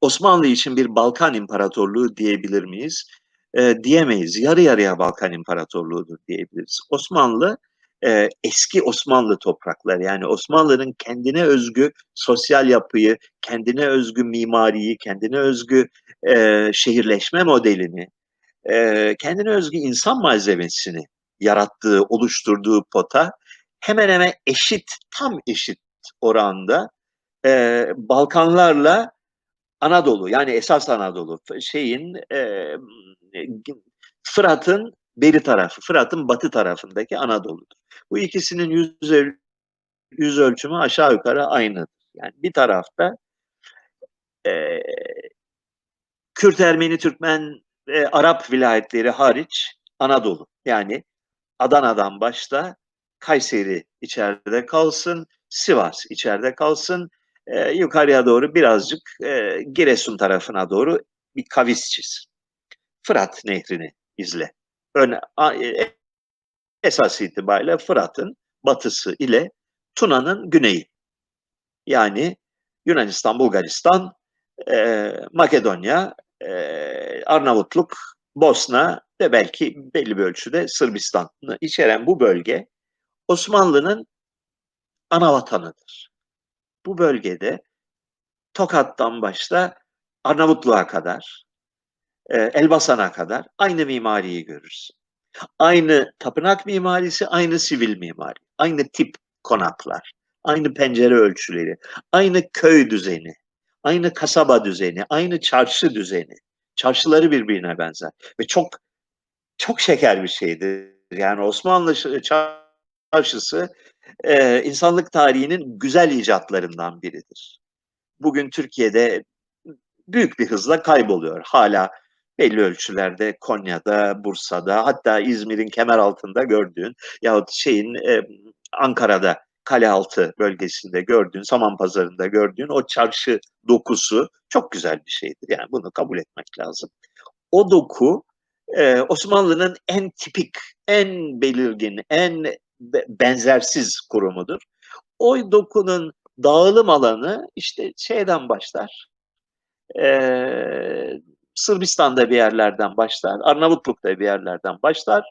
Osmanlı için bir Balkan İmparatorluğu diyebilir miyiz? E, diyemeyiz. Yarı yarıya Balkan İmparatorluğu'dur diyebiliriz. Osmanlı e, eski Osmanlı toprakları yani Osmanlı'nın kendine özgü sosyal yapıyı, kendine özgü mimariyi, kendine özgü e, şehirleşme modelini, e, kendine özgü insan malzemesini yarattığı, oluşturduğu pota hemen hemen eşit, tam eşit oranda e, Balkanlarla Anadolu yani esas Anadolu şeyin e, Fırat'ın beri tarafı, Fırat'ın batı tarafındaki Anadolu'dur. Bu ikisinin yüz, öl yüz ölçümü aşağı yukarı aynıdır. Yani bir tarafta e, Kürt, Ermeni, Türkmen, e, Arap vilayetleri hariç Anadolu. Yani Adana'dan başta Kayseri içeride kalsın, Sivas içeride kalsın, e, yukarıya doğru birazcık e, Giresun tarafına doğru bir kavis çiz. Fırat nehrini izle. Ön, a, e, esas itibariyle Fırat'ın batısı ile Tuna'nın güneyi. Yani Yunanistan, Bulgaristan, e, Makedonya, e, Arnavutluk, Bosna ve belki belli bir ölçüde Sırbistan'ı içeren bu bölge Osmanlı'nın ana vatanıdır. Bu bölgede Tokat'tan başta Arnavutluğa kadar, e, Elbasan'a kadar aynı mimariyi görürüz. Aynı tapınak mimarisi, aynı sivil mimari, aynı tip konaklar, aynı pencere ölçüleri, aynı köy düzeni, aynı kasaba düzeni, aynı çarşı düzeni. Çarşıları birbirine benzer ve çok çok şeker bir şeydir. Yani Osmanlı çarşısı e, insanlık tarihinin güzel icatlarından biridir. Bugün Türkiye'de büyük bir hızla kayboluyor. Hala belli ölçülerde Konya'da, Bursa'da hatta İzmir'in kemer altında gördüğün yahut şeyin e, Ankara'da Kalealtı bölgesinde gördüğün, Saman Pazarı'nda gördüğün o çarşı dokusu çok güzel bir şeydir. Yani bunu kabul etmek lazım. O doku Osmanlı'nın en tipik, en belirgin, en benzersiz kurumudur. O dokunun dağılım alanı işte şeyden başlar. Ee, Sırbistan'da bir yerlerden başlar, Arnavutluk'ta bir yerlerden başlar,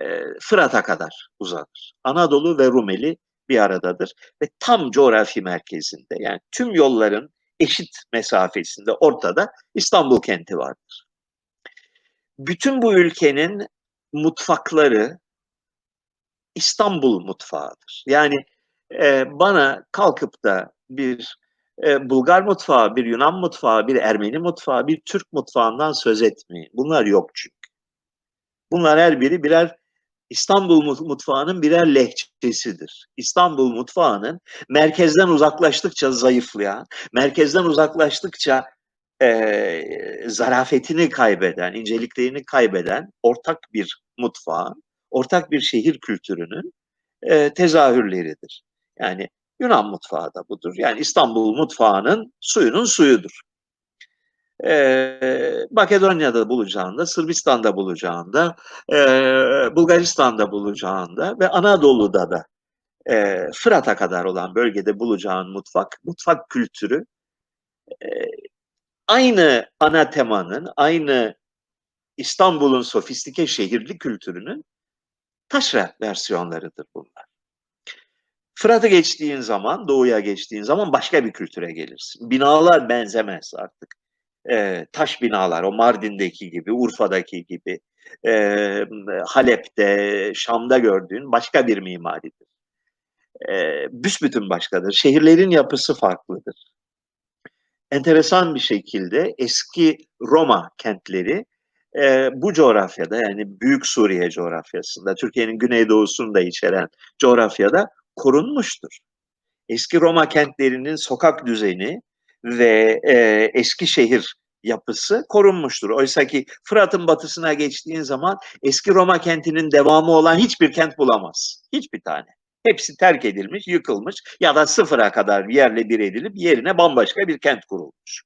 e, Fırat'a kadar uzanır. Anadolu ve Rumeli bir aradadır ve tam coğrafi merkezinde yani tüm yolların eşit mesafesinde ortada İstanbul kenti vardır. Bütün bu ülkenin mutfakları İstanbul mutfağıdır. Yani e, bana kalkıp da bir e, Bulgar mutfağı, bir Yunan mutfağı, bir Ermeni mutfağı, bir Türk mutfağından söz etmeyin. Bunlar yok çünkü. Bunlar her biri birer İstanbul mutfağının birer lehçesidir. İstanbul mutfağının merkezden uzaklaştıkça zayıflayan, merkezden uzaklaştıkça e, zarafetini kaybeden, inceliklerini kaybeden ortak bir mutfağın, ortak bir şehir kültürünün e, tezahürleridir. Yani Yunan mutfağı da budur. Yani İstanbul mutfağının suyunun suyudur. Ee, Makedonya'da bulacağında, Sırbistan'da bulacağında, e, Bulgaristan'da bulacağında ve Anadolu'da da e, Fırat'a kadar olan bölgede bulacağın mutfak, mutfak kültürü e, aynı ana temanın, aynı İstanbul'un sofistike şehirli kültürünün taşra versiyonlarıdır bunlar. Fırat'ı geçtiğin zaman, doğuya geçtiğin zaman başka bir kültüre gelirsin. Binalar benzemez artık. E, taş binalar, o Mardin'deki gibi, Urfa'daki gibi, e, Halep'te, Şam'da gördüğün başka bir mimaridir. E, büsbütün başkadır. Şehirlerin yapısı farklıdır. Enteresan bir şekilde eski Roma kentleri e, bu coğrafyada yani Büyük Suriye coğrafyasında, Türkiye'nin güneydoğusunu da içeren coğrafyada korunmuştur. Eski Roma kentlerinin sokak düzeni ve e, eski şehir yapısı korunmuştur. Oysa ki Fırat'ın batısına geçtiğin zaman eski Roma kentinin devamı olan hiçbir kent bulamaz. Hiçbir tane. Hepsi terk edilmiş, yıkılmış ya da sıfıra kadar yerle bir edilip yerine bambaşka bir kent kurulmuş.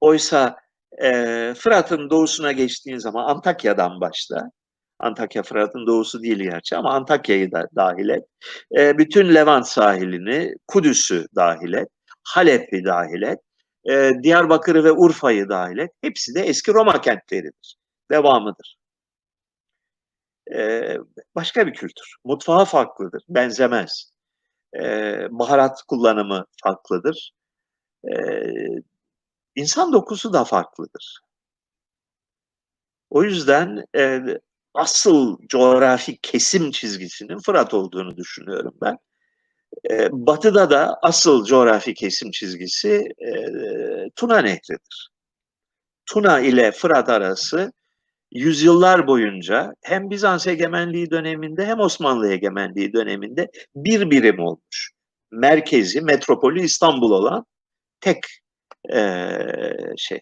Oysa e, Fırat'ın doğusuna geçtiğin zaman Antakya'dan başla, Antakya Fırat'ın doğusu değil gerçi ama Antakya'yı da dahil et. E, bütün Levant sahilini, Kudüs'ü dahil et, Halep'i dahil et. e, Diyarbakır'ı ve Urfa'yı dahil et. Hepsi de eski Roma kentleridir. Devamıdır. E, başka bir kültür. Mutfağı farklıdır. Benzemez. E, baharat kullanımı farklıdır. E, insan dokusu da farklıdır. O yüzden e, asıl coğrafi kesim çizgisinin Fırat olduğunu düşünüyorum ben. E, batı'da da asıl coğrafi kesim çizgisi e, Tuna Nehri'dir. Tuna ile Fırat arası yüzyıllar boyunca hem Bizans egemenliği döneminde hem Osmanlı egemenliği döneminde bir birim olmuş. Merkezi, metropolü İstanbul olan tek e, şey